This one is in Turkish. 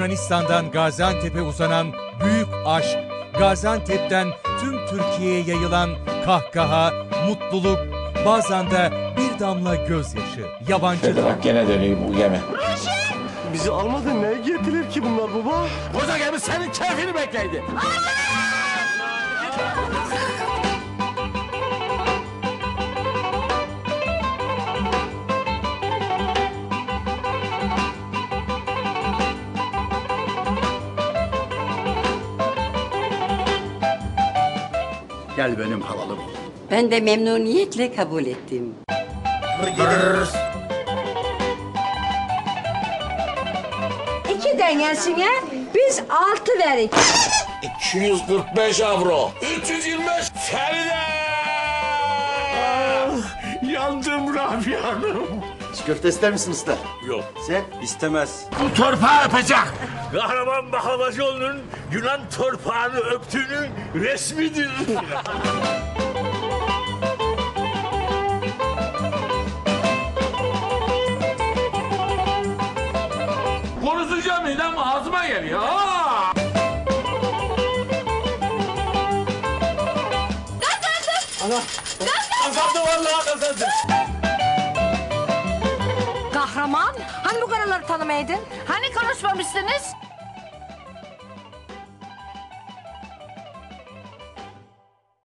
Yunanistan'dan Gaziantep'e uzanan büyük aşk, Gaziantep'ten tüm Türkiye'ye yayılan kahkaha, mutluluk, bazen de bir damla gözyaşı, yabancı Bak gene döneyim bu gemi. Bizi almadı neye getirir ki bunlar baba? Burada gemi senin keyfini bekleydi. Gel benim halalım. Ben de memnuniyetle kabul ettim. İki denesine biz altı verik. 245 avro. 325 Feride. Yandım Rabia Hanım. Köfte ister misin usta? Yok. Sen? İstemez. Bu torpağı öpecek. Kahraman Bakamacıoğlu'nun Yunan torpağını öptüğünün resmidir. Konuşacağım midem ağzıma geliyor. Aa! Kazandım vallahi kazandım. Kahraman, hani bu karaları tanımaydın? Hani konuşmamışsınız?